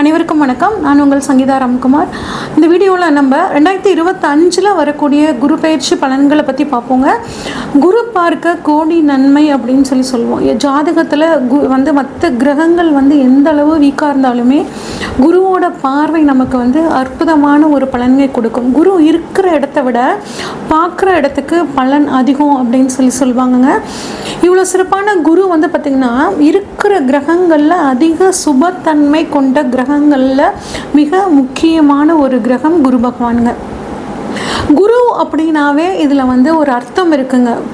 அனைவருக்கும் வணக்கம். நான் உங்கள் சங்கீதா ராம்குமார். இந்த வீடியோவில் நம்ம ரெண்டாயிரத்தி இருபத்தஞ்சில் வரக்கூடிய குரு பயிற்சி பலன்களை பற்றி பார்ப்போங்க. குரு பார்க்க கோடி நன்மை அப்படின்னு சொல்லி சொல்லுவோம். ஜாதகத்தில் கு வந்து மற்ற கிரகங்கள் வந்து எந்த அளவு வீக்காக இருந்தாலுமே குருவோட பார்வை நமக்கு வந்து அற்புதமான ஒரு பலன்களை கொடுக்கும். குரு இருக்கிற இடத்த விட பார்க்குற இடத்துக்கு பலன் அதிகம் அப்படின்னு சொல்லி சொல்லுவாங்கங்க. இவ்வளோ சிறப்பான குரு வந்து பார்த்திங்கன்னா இருக்கிற கிரகங்களில் அதிக சுபத்தன்மை கொண்ட கிரகங்களில் மிக முக்கியமான ஒரு கிரகம் குரு பகவானுங்க. குரு அப்படின்னாவே இதில் வந்து ஒரு அர்த்தம் இருக்குங்க.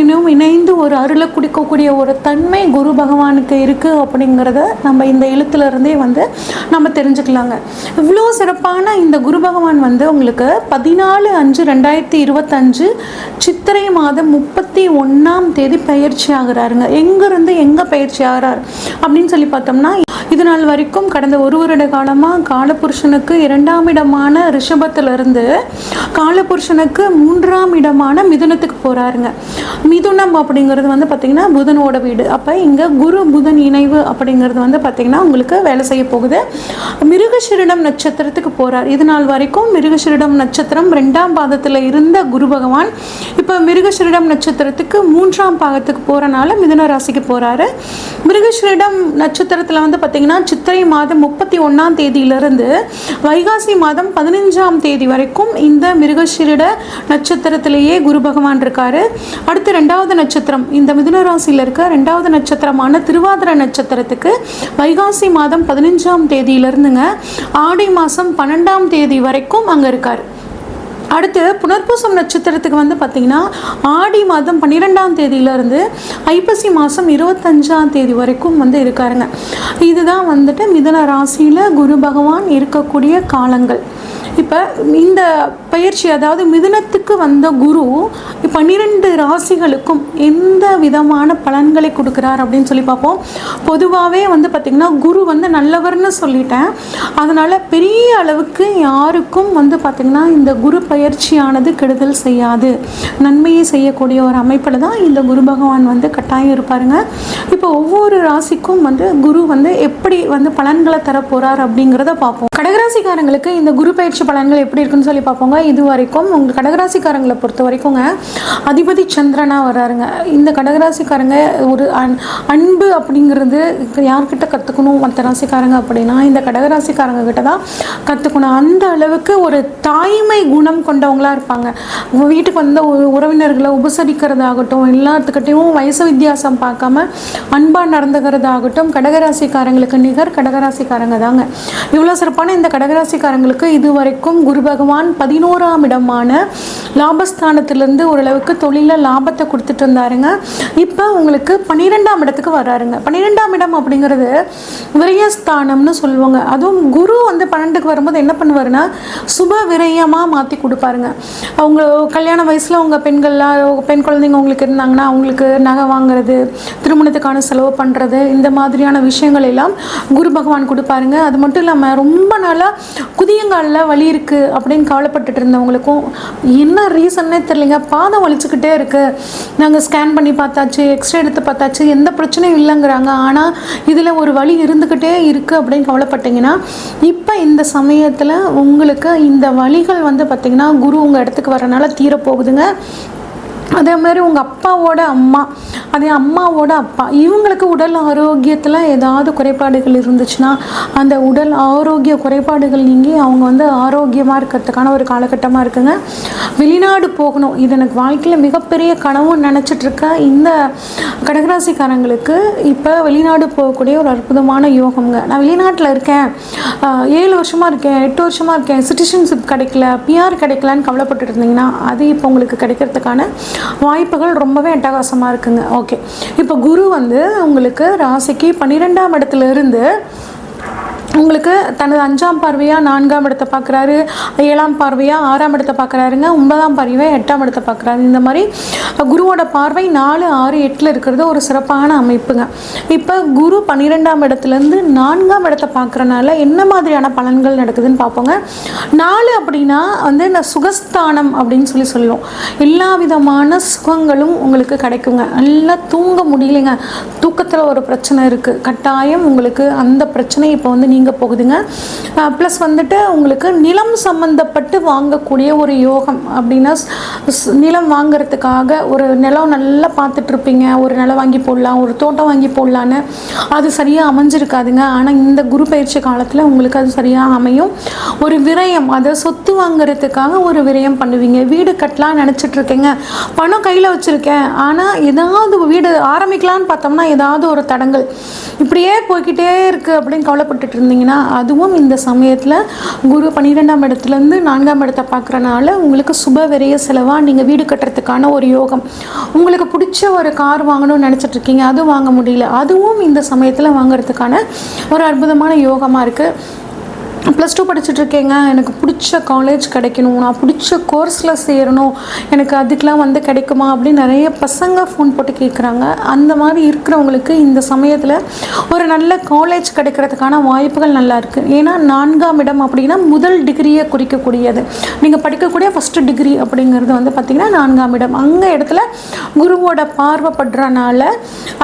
நாராயணனையும் இணைந்து ஒரு அருளை குடிக்கக்கூடிய ஒரு தன்மை குரு பகவானுக்கு இருக்குது அப்படிங்கிறத நம்ம இந்த எழுத்துல இருந்தே வந்து நம்ம தெரிஞ்சுக்கலாங்க. இவ்வளோ சிறப்பான இந்த குரு பகவான் வந்து உங்களுக்கு பதினாலு அஞ்சு ரெண்டாயிரத்தி இருபத்தஞ்சு சித்திரை மாதம் முப்பத்தி ஒன்றாம் தேதி பயிற்சி ஆகுறாருங்க. எங்கேருந்து எங்கே பயிற்சி ஆகிறார் அப்படின்னு சொல்லி பார்த்தோம்னா இது நாள் வரைக்கும் கடந்த ஒரு வருட காலமாக காலபுருஷனுக்கு இரண்டாம் இடமான ரிஷபத்திலிருந்து காலபுருஷனுக்கு மூன்றாம் இடமான மிதுனத்துக்கு போகிறாருங்க மிதுனம் அப்படிங்கிறது வந்து பார்த்திங்கன்னா புதனோட வீடு. அப்போ இங்கே குரு புதன் இணைவு அப்படிங்கிறது வந்து பார்த்திங்கன்னா உங்களுக்கு வேலை செய்ய போகுது. மிருகசிரிடம் நட்சத்திரத்துக்கு போகிறார் இது நாள் வரைக்கும் மிருகசிரிடம் நட்சத்திரம் ரெண்டாம் பாதத்தில் இருந்த குரு பகவான் இப்போ மிருகசிரிடம் நட்சத்திரத்துக்கு மூன்றாம் பாகத்துக்கு போகிறனால மிதுன ராசிக்கு போகிறாரு மிருகஷிரிடம் நட்சத்திரத்தில் வந்து பார்த்திங்கன்னா சித்திரை மாதம் முப்பத்தி ஒன்றாம் தேதியிலிருந்து வைகாசி மாதம் பதினஞ்சாம் தேதி வரைக்கும் இந்த மிருகஷிரிட நட்சத்திரத்திலேயே குரு பகவான் இருக்காரு. அடுத்து ரெண்டாவது நட்சத்திரம் இந்த மிதுன ராசியில் இருக்க ரெண்டாவது நட்சத்திரமான திருவாதிர நட்சத்திரத்துக்கு வைகாசி மாதம் பதினஞ்சாம் தேதியிலிருந்துங்க ஆடி மாதம் பன்னெண்டாம் தேதி வரைக்கும் அங்கே இருக்கார். அடுத்து புனர்பூசம் நட்சத்திரத்துக்கு வந்து பார்த்திங்கன்னா ஆடி மாதம் பன்னிரெண்டாம் தேதியிலேருந்து ஐப்பசி மாதம் இருபத்தஞ்சாம் தேதி வரைக்கும் வந்து இருக்காருங்க. இதுதான் வந்துட்டு மிதுன ராசியில் குரு பகவான் இருக்கக்கூடிய காலங்கள். இப்போ இந்த பயிற்சி அதாவது மிதுனத்துக்கு வந்த குரு பன்னிரெண்டு ராசிகளுக்கும் எந்த விதமான பலன்களை கொடுக்குறார் அப்படின்னு சொல்லி பார்ப்போம். பொதுவாகவே வந்து பார்த்திங்கன்னா குரு வந்து நல்லவர்னு சொல்லிட்டேன். அதனால் பெரிய அளவுக்கு யாருக்கும் வந்து பார்த்திங்கன்னா இந்த குரு பயிற்சியானது கெடுதல் செய்யாது. நன்மையை செய்யக்கூடிய ஒரு அமைப்பில் தான் இந்த குரு பகவான் வந்து கட்டாயம் இருப்பாருங்க. இப்போ ஒவ்வொரு ராசிக்கும் வந்து குரு வந்து எப்படி வந்து பலன்களை தரப்போகிறார் அப்படிங்கிறத பார்ப்போம். கடகராசிக்காரங்களுக்கு இந்த குரு பயிற்சி பலன்கள் எப்படி இருக்குன்னு சொல்லி பார்ப்போங்க. இது வரைக்கும் உங்கள் கடகராசிக்காரங்களை பொறுத்த வரைக்குங்க அதிபதி சந்திரனாக வராருங்க இந்த கடகராசிக்காரங்க ஒரு அன் அன்பு அப்படிங்கிறது யார்கிட்ட கற்றுக்கணும் மற்ற ராசிக்காரங்க அப்படின்னா இந்த கடகராசிக்காரங்க கிட்ட தான் கற்றுக்கணும் அந்த அளவுக்கு ஒரு தாய்மை குணம் கொண்டவங்களா இருப்பாங்க. வீட்டுக்கு வந்த உறவினர்களை உபசரிக்கிறதாகட்டும் எல்லாத்துக்கிட்டையும் வயசு வித்தியாசம் பார்க்காம அன்பாக நடந்துக்கிறதாகட்டும் கடகராசிக்காரங்களுக்கு நிகர் கடகராசிக்காரங்க தாங்க. இவ்வளோ சிறப்பான இந்த கடகராசிக்காரங்களுக்கு இதுவரைக்கும் குரு பகவான் பதினோராம் இடமான லாபஸ்தானத்துலேருந்து ஓரளவுக்கு தொழிலில் லாபத்தை கொடுத்துட்டு இருந்தாருங்க இப்போ உங்களுக்கு பன்னிரெண்டாம் இடத்துக்கு வராருங்க. பன்னிரெண்டாம் இடம் அப்படிங்கிறது விரயஸ்தானம்னு சொல்லுவாங்க. அதுவும் குரு வந்து பன்னெண்டுக்கு வரும்போது என்ன பண்ணுவாருன்னா சுப விரயமாக மாற்றி கொடுப்பாருங்க. அவங்க கல்யாண வயசில் அவங்க பெண்கள்லாம் பெண் குழந்தைங்க உங்களுக்கு இருந்தாங்கன்னா அவங்களுக்கு நகை வாங்குறது திருமணத்துக்கான செலவு பண்ணுறது இந்த மாதிரியான விஷயங்கள் எல்லாம் குரு பகவான் கொடுப்பாருங்க. அது மட்டும் இல்லாமல் ரொம்ப நாளாக குதியங்காலில் வழி இருக்குது அப்படின்னு கவலைப்பட்டுட்டு இருந்தவங்களுக்கும் என்ன ரீசன்னே தெரியலைங்க. பாதம் வலிச்சுக்கிட்டே இருக்குது நாங்கள் ஸ்கேன் பண்ணி பார்த்தாச்சு எக்ஸ்ரே எடுத்து பார்த்தாச்சு எந்த பிரச்சனையும் இல்லைங்கிறாங்க. ஆனால் இதில் ஒரு வழி இருந்துக்கிட்டே இருக்குது அப்படின்னு கவலைப்பட்டீங்கன்னா இப்போ இந்த சமயத்தில் உங்களுக்கு இந்த வழிகள் வந்து பார்த்திங்கன்னா குரு உங்கள் இடத்துக்கு வரனால தீரப்போகுதுங்க. அதே மாதிரி உங்கள் அப்பாவோட அம்மா அதே அம்மாவோட அப்பா இவங்களுக்கு உடல் ஆரோக்கியத்தில் ஏதாவது குறைபாடுகள் இருந்துச்சுன்னா அந்த உடல் ஆரோக்கிய குறைபாடுகள் நீங்கி அவங்க வந்து ஆரோக்கியமாக இருக்கிறதுக்கான ஒரு காலகட்டமாக இருக்குங்க. வெளிநாடு போகணும். இது எனக்கு வாழ்க்கையில் மிகப்பெரிய கனவும் நினச்சிட்ருக்க இந்த கடகராசிக்காரங்களுக்கு இப்போ வெளிநாடு போகக்கூடிய ஒரு அற்புதமான யோகம்ங்க. நான் வெளிநாட்டில் இருக்கேன். ஏழு வருஷமாக இருக்கேன் எட்டு வருஷமாக இருக்கேன். சிட்டிசன்ஷிப் கிடைக்கல பிஆர் கிடைக்கலன்னு கவலைப்பட்டுட்டு இருந்தீங்கன்னா அது இப்போ உங்களுக்கு கிடைக்கிறதுக்கான வாய்ப்புகள் ரொம்பவே அட்டகாசமாக இருக்குங்க. ஓகே இப்போ குரு வந்து உங்களுக்கு ராசிக்கு பன்னிரெண்டாம் இடத்துல இருந்து உங்களுக்கு தனது அஞ்சாம் பார்வையாக நான்காம் இடத்தை பார்க்குறாரு ஏழாம் பார்வையாக ஆறாம் இடத்தை பார்க்குறாருங்க ஒன்பதாம் பார்வையாக எட்டாம் இடத்தை பார்க்குறாரு. இந்த மாதிரி குருவோட பார்வை நாலு ஆறு எட்டில் இருக்கிறது ஒரு சிறப்பான அமைப்புங்க. இப்போ குரு பன்னிரெண்டாம் இடத்துலேருந்து நான்காம் இடத்தை பார்க்குறனால என்ன மாதிரியான பலன்கள் நடக்குதுன்னு பார்ப்போங்க. நாலு அப்படின்னா வந்து இந்த சுகஸ்தானம் அப்படின்னு சொல்லி சொல்லுவோம். எல்லா விதமான சுகங்களும் உங்களுக்கு கிடைக்குங்க. நல்லா தூங்க முடியலைங்க. தூக்கத்தில் ஒரு பிரச்சனை இருக்குது கட்டாயம் உங்களுக்கு அந்த பிரச்சனை இப்போ வந்து நீங்க போகுதுங்க. ப்ளஸ் வந்துட்டு உங்களுக்கு நிலம் சம்மந்தப்பட்டு வாங்கக்கூடிய ஒரு யோகம் அப்படின்னா நிலம் வாங்குறதுக்காக ஒரு நிலம் நல்லா பார்த்துட்டு இருப்பீங்க ஒரு நிலம் வாங்கி போடலாம் ஒரு தோட்டம் வாங்கி போடலான்னு. அது சரியாக அமைஞ்சிருக்காதுங்க. ஆனால் இந்த குரு பயிற்சி காலத்தில் உங்களுக்கு அது சரியாக அமையும். ஒரு விரயம் அதை சொத்து வாங்குறதுக்காக ஒரு விரயம் பண்ணுவீங்க. வீடு கட்டலாம் நினச்சிட்ருக்கேங்க. பணம் கையில் வச்சுருக்கேன். ஆனால் ஏதாவது வீடு ஆரம்பிக்கலான்னு பார்த்தோம்னா ஏதாவது ஒரு தடங்கள். இப்படியே போய்க்கிட்டே இருக்குது அப்படின்னு கவலைப்பட்டுட்டு இருந்தீங்கன்னா அதுவும் இந்த சமயத்தில் குரு பன்னிரெண்டாம் இடத்துலேருந்து நான்காம் இடத்தை பார்க்குறனால உங்களுக்கு சுப விரைய செலவாக நீங்கள் வீடு கட்டுறதுக்கான ஒரு யோகம். உங்களுக்கு பிடிச்ச ஒரு கார் வாங்கணும்னு நினச்சிட்டு இருக்கீங்க அதுவும் வாங்க முடியல. அதுவும் இந்த சமயத்தில் வாங்குறதுக்கான ஒரு அற்புதமான யோகமாக இருக்குது ப்ளஸ் டூ படிச்சுட்டு இருக்கேங்க. எனக்கு பிடிச்ச காலேஜ் கிடைக்கணும். நான் பிடிச்ச கோர்ஸில் சேரணும். எனக்கு அதுக்கெலாம் வந்து கிடைக்குமா அப்படின்னு நிறைய பசங்க ஃபோன் போட்டு கேட்குறாங்க அந்த மாதிரி இருக்கிறவங்களுக்கு இந்த சமயத்தில் ஒரு நல்ல காலேஜ் கிடைக்கிறதுக்கான வாய்ப்புகள் நல்லா இருக்குது ஏன்னா நான்காம் இடம் அப்படின்னா முதல் டிகிரியை குறிக்கக்கூடியது. நீங்கள் படிக்கக்கூடிய ஃபஸ்ட்டு டிகிரி அப்படிங்கிறது வந்து பார்த்திங்கன்னா நான்காம் இடம். அங்கே இடத்துல குருவோட பார்வைப்படுறனால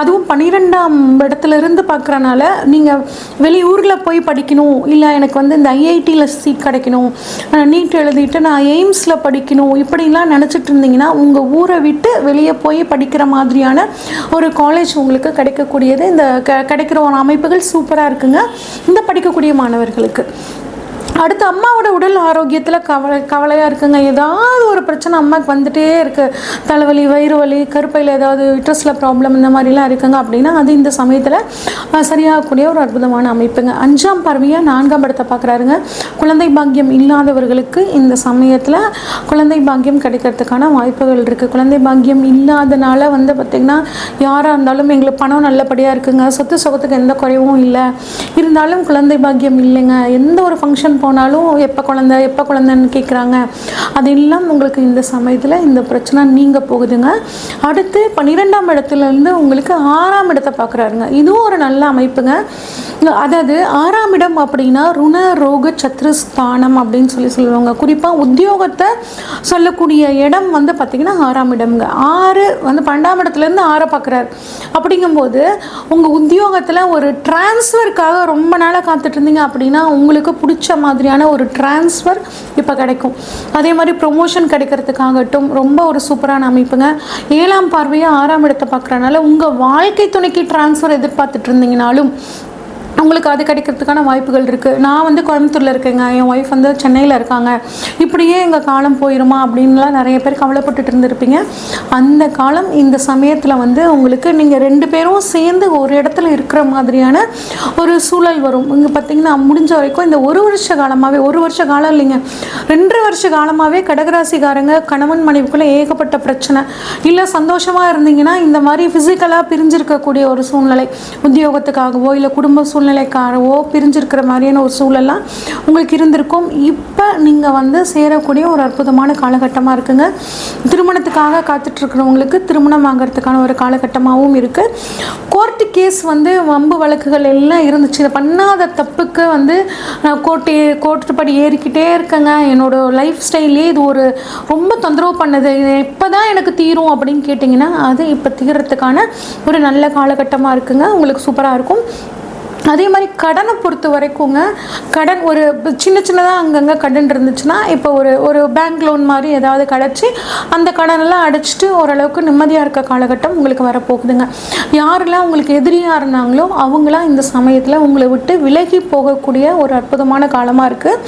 அதுவும் பன்னிரெண்டாம் இடத்துல இருந்து பார்க்குறனால நீங்கள் வெளியூரில் போய் படிக்கணும். இல்லை எனக்கு வந்து வந்து இந்த ஐஐடியில் சீட் கிடைக்கணும். நீட் எழுதிட்டு நான் எய்ம்ஸில் படிக்கணும். இப்படிலாம் நினச்சிட்டு இருந்தீங்கன்னா உங்கள் ஊரை விட்டு வெளியே போய் படிக்கிற மாதிரியான ஒரு காலேஜ் உங்களுக்கு கிடைக்கக்கூடியது. இந்த க கிடைக்கிற ஒரு அமைப்புகள் சூப்பராக இருக்குங்க. இந்த படிக்கக்கூடிய மாணவர்களுக்கு. அடுத்து அம்மாவோட உடல் ஆரோக்கியத்தில் கவலை கவலையாக இருக்குங்க. ஏதாவது ஒரு பிரச்சனை அம்மாவுக்கு வந்துகிட்டே இருக்குது தலைவலி வயிறு வலி கருப்பையில் ஏதாவது விட்ரஸில் ப்ராப்ளம் இந்த மாதிரிலாம் இருக்குங்க அப்படின்னா அது இந்த சமயத்தில் சரியாகக்கூடிய ஒரு அற்புதமான அமைப்புங்க. அஞ்சாம் பறவையாக நான்காம் படத்தை பார்க்குறாருங்க. குழந்தை பாக்கியம் இல்லாதவர்களுக்கு இந்த சமயத்தில் குழந்தை பாக்கியம் கிடைக்கிறதுக்கான வாய்ப்புகள் இருக்குது குழந்தை பாக்கியம் இல்லாதனால வந்து பார்த்திங்கன்னா யாராக இருந்தாலும் எங்களுக்கு பணம் நல்லபடியாக இருக்குங்க. சொத்து சுகத்துக்கு எந்த குறைவும் இல்லை. இருந்தாலும் குழந்தை பாக்கியம் இல்லைங்க. எந்த ஒரு ஃபங்க்ஷன் போனாலும் எப்போ குழந்தை எப்போ குழந்தைன்னு கேட்குறாங்க அது எல்லாம் உங்களுக்கு இந்த சமயத்தில் இந்த பிரச்சனை நீங்க போகுதுங்க. அடுத்து பன்னிரெண்டாம் இடத்துலேருந்து உங்களுக்கு ஆறாம் இடத்தை பார்க்குறாருங்க இதுவும் ஒரு நல்ல அமைப்புங்க. அதாவது ஆறாம் இடம் அப்படின்னா ருண ரோக சத்ருஸ்தானம் அப்படின்னு சொல்லி சொல்லுவாங்க. குறிப்பாக உத்தியோகத்தை சொல்லக்கூடிய இடம் வந்து பார்த்திங்கன்னா ஆறாம் இடம்ங்க. ஆறு வந்து பன்னெண்டாம் இடத்துலேருந்து ஆறை பார்க்குறாரு அப்படிங்கும்போது உங்கள் உத்தியோகத்தில் ஒரு டிரான்ஸ்ஃபருக்காக ரொம்ப நாளாக காத்துட்டு இருந்தீங்க அப்படின்னா உங்களுக்கு பிடிச்ச மாதிரி மாதிரியான ஒரு டிரான்ஸ்ஃபர் இப்போ கிடைக்கும். அதே மாதிரி ப்ரொமோஷன் கிடைக்கிறதுக்காகட்டும் ரொம்ப ஒரு சூப்பரான அமைப்புங்க. ஏழாம் பார்வையாக ஆறாம் இடத்தை பார்க்குறனால உங்கள் வாழ்க்கை துணைக்கு டிரான்ஸ்ஃபர் எதிர்பார்த்துட்டு இருந்தீங்கனாலும் உங்களுக்கு அது கிடைக்கிறதுக்கான வாய்ப்புகள் இருக்குது நான் வந்து கோயம்புத்தூரில் இருக்கேங்க. என் ஒய்ஃப் வந்து சென்னையில் இருக்காங்க. இப்படியே எங்கள் காலம் போயிருமா அப்படின்லாம் நிறைய பேர் கவலைப்பட்டுட்டு இருந்திருப்பீங்க. அந்த காலம் இந்த சமயத்தில் வந்து உங்களுக்கு நீங்கள் ரெண்டு பேரும் சேர்ந்து ஒரு இடத்துல இருக்கிற மாதிரியான ஒரு சூழல் வரும். இங்கே பார்த்தீங்கன்னா முடிஞ்ச வரைக்கும் இந்த ஒரு வருஷ காலமாகவே ஒரு வருஷ காலம் இல்லைங்க. ரெண்டு வருஷ காலமாகவே கடகராசிக்காரங்க கணவன் மனைவிக்குள்ளே ஏகப்பட்ட பிரச்சனை. இல்லை சந்தோஷமாக இருந்தீங்கன்னா இந்த மாதிரி ஃபிசிக்கலாக பிரிஞ்சிருக்கக்கூடிய ஒரு சூழ்நிலை உத்தியோகத்துக்காகவோ இல்லை குடும்ப சூழ்நிலைக்காகவோ பிரிஞ்சிருக்கிற மாதிரியான ஒரு சூழல்லாம் உங்களுக்கு இருந்திருக்கும். இப்போ நீங்கள் வந்து சேரக்கூடிய ஒரு அற்புதமான காலகட்டமாக இருக்குங்க. திருமணத்துக்காக காத்துட்ருக்கிறவங்களுக்கு திருமணம் ஆகிறதுக்கான ஒரு காலகட்டமாகவும் இருக்குது கோர்ட்டு கேஸ் வந்து வம்பு வழக்குகள் எல்லாம் இருந்துச்சு. இதை பண்ணாத தப்புக்கு வந்து நான் கோர்ட்டு கோர்ட்டு படி ஏறிக்கிட்டே இருக்கேங்க. என்னோட லைஃப் ஸ்டைலே இது ஒரு ரொம்ப தொந்தரவு பண்ணுது. இது எப்போ தான் எனக்கு தீரும் அப்படின்னு கேட்டிங்கன்னா அது இப்போ தீர்றதுக்கான ஒரு நல்ல காலகட்டமாக இருக்குங்க. உங்களுக்கு சூப்பராக இருக்கும். அதே மாதிரி கடனை பொறுத்த வரைக்குங்க கடன் ஒரு சின்ன சின்னதாக அங்கங்கே கடன் இருந்துச்சுன்னா இப்போ ஒரு ஒரு பேங்க் லோன் மாதிரி ஏதாவது கிடச்சி அந்த கடனெல்லாம் அடைச்சிட்டு ஓரளவுக்கு நிம்மதியாக இருக்க காலகட்டம் உங்களுக்கு வரப்போகுதுங்க. யாரெல்லாம் உங்களுக்கு எதிரியாக இருந்தாங்களோ அவங்களாம் இந்த சமயத்தில் உங்களை விட்டு விலகி போகக்கூடிய ஒரு அற்புதமான காலமாக இருக்குது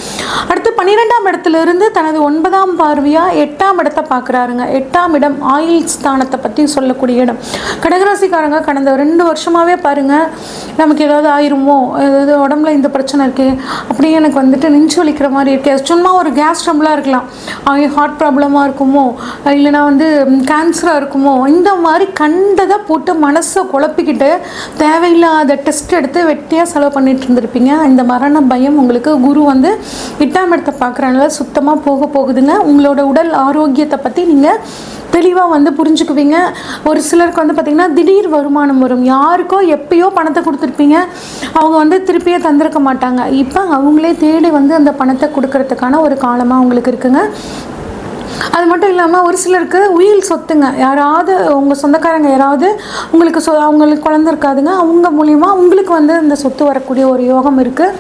அடுத்து பன்னிரெண்டாம் இடத்துல இருந்து தனது ஒன்பதாம் பார்வையாக எட்டாம் இடத்தை பார்க்குறாருங்க. எட்டாம் இடம் ஆயில் ஸ்தானத்தை பற்றி சொல்லக்கூடிய இடம். கடகராசிக்காரங்க கடந்த ரெண்டு வருஷமாகவே பாருங்கள் நமக்கு ஏதாவது ஆயிருமோ இது உடம்புல இந்த பிரச்சனை இருக்கே. அப்படியே எனக்கு வந்துட்டு நெஞ்சு வலிக்கிற மாதிரி இருக்கே. சும்மா ஒரு கேஸ் ட்ரபிளாக இருக்கலாம். ஹார்ட் ப்ராப்ளமாக இருக்குமோ? இல்லைனா வந்து கேன்சராக இருக்குமோ? இந்த மாதிரி கண்டதை போட்டு மனசை குழப்பிக்கிட்டு தேவையில்லாத டெஸ்ட் எடுத்து வெட்டியாக செலவு பண்ணிட்டு இருந்திருப்பீங்க. இந்த மரண பயம் உங்களுக்கு குரு வந்து எட்டாம் இடத்தை பார்க்குறனால சுத்தமாக போக போகுதுங்க. உங்களோட உடல் ஆரோக்கியத்தை பற்றி நீங்கள் தெளிவாக வந்து புரிஞ்சுக்குவீங்க. ஒரு சிலருக்கு வந்து பார்த்திங்கன்னா திடீர் வருமானம் வரும். யாருக்கோ எப்பயோ பணத்தை கொடுத்துருப்பீங்க. அவங்க வந்து திருப்பியே தந்திருக்க மாட்டாங்க. இப்போ அவங்களே தேடி வந்து அந்த பணத்தை கொடுக்கறதுக்கான ஒரு காலமாக அவங்களுக்கு இருக்குங்க. அது மட்டும் இல்லாமல் ஒரு சிலருக்கு உயில் சொத்துங்க. யாராவது உங்கள் சொந்தக்காரங்க யாராவது உங்களுக்கு சொ அவங்களுக்கு குழந்த இருக்காதுங்க. அவங்க மூலிமா உங்களுக்கு வந்து இந்த சொத்து வரக்கூடிய ஒரு யோகம் இருக்குது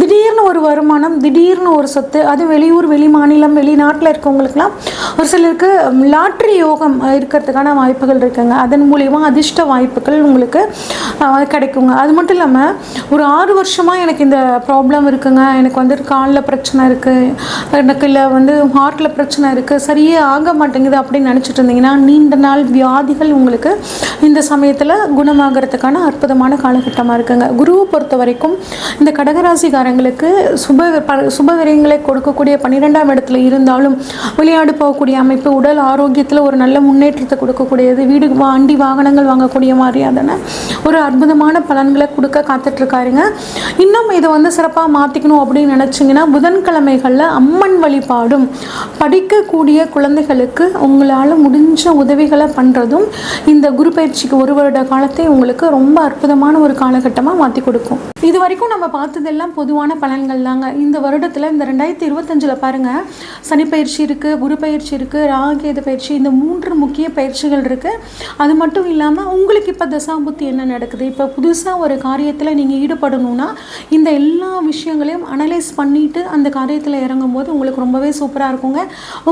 திடீர்னு ஒரு வருமானம் திடீர்னு ஒரு சொத்து அது வெளியூர் வெளி மாநிலம் வெளிநாட்டில் இருக்கவங்களுக்குலாம் ஒரு சிலருக்கு லாட்ரி யோகம் இருக்கிறதுக்கான வாய்ப்புகள் இருக்குங்க. அதன் மூலிமா அதிர்ஷ்ட வாய்ப்புகள் உங்களுக்கு கிடைக்குங்க. அது மட்டும் இல்லாமல் ஒரு ஆறு வருஷமாக எனக்கு இந்த ப்ராப்ளம் இருக்குங்க. எனக்கு வந்து காலில் பிரச்சனை இருக்குது எனக்கு இல்லை வந்து ஹார்ட்டில் பிரச்சனை இருக்குது சரியே ஆக மாட்டேங்குது அப்படின்னு நினச்சிட்டு இருந்தீங்கன்னா நீண்ட நாள் வியாதிகள் உங்களுக்கு இந்த சமயத்தில் குணமாகறதுக்கான அற்புதமான காலகட்டமாக இருக்குங்க. குருவை பொறுத்த வரைக்கும் இந்த கடகராசிக்காரங்களுக்கு சுப ப- சுப விரயங்களை கொடுக்கக்கூடிய பன்னிரெண்டாம் இடத்துல இருந்தாலும் விளையாடு போகக்கூடிய அமைப்பு உடல் ஆரோக்கியத்தில் ஒரு நல்ல முன்னேற்றத்தை கொடுக்கக்கூடியது வீடு வண்டி வாகனங்கள் வாங்கக்கூடிய மாதிரியான ஒரு அற்புதமான பலன்களை கொடுக்க காத்துட்ருக்காருங்க. இன்னும் இதை வந்து சிறப்பாக மாற்றிக்கணும் அப்படின்னு நினச்சிங்கன்னா புதன்கிழமைகளில் அம்மன் வழிபாடும் படிக்கக்கூடிய குழந்தைகளுக்கு உங்களால் முடிஞ்ச உதவிகளை பண்ணுறதும் இந்த குரு பயிற்சிக்கு ஒரு வருட காலத்தை உங்களுக்கு ரொம்ப அற்புதமான ஒரு காலகட்டமாக மாற்றி கொடுக்கும். இது வரைக்கும் நம்ம பார்த்ததெல்லாம் பொதுவான பலன்கள் தாங்க. இந்த வருடத்தில் இந்த ரெண்டாயிரத்தி இருபத்தஞ்சில் பாருங்கள் சனி பயிற்சி இருக்குது குரு பயிற்சி இருக்குது ராகேது பயிற்சி இந்த மூன்று முக்கிய பயிற்சிகள் இருக்குது அது மட்டும் இல்லாமல் உங்களுக்கு இப்போ தசாபுத்தி என்ன நடக்குது? இப்போ புதுசாக ஒரு காரியத்தில் நீங்கள் ஈடுபடணும்னா இந்த எல்லா விஷயங்களையும் அனலைஸ் பண்ணிவிட்டு அந்த காரியத்தில் இறங்கும் போது உங்களுக்கு ரொம்பவே சூப்பராக இருக்குங்க.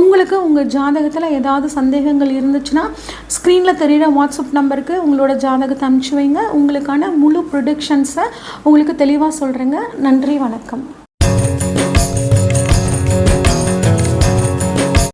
உங்களுக்கு உங்களுக்கு உங்கள் ஜாதகத்தில் ஏதாவது சந்தேகங்கள் இருந்துச்சுன்னா ஸ்க்ரீனில் தெரிகிற வாட்ஸ்அப் நம்பருக்கு உங்களோட ஜாதகத்தை அனுப்பிச்சு வைங்க. உங்களுக்கான முழு ப்ரொடிக்ஷன்ஸை உங்களுக்கு தெளிவாக சொல்கிறேங்க நன்றி வணக்கம்.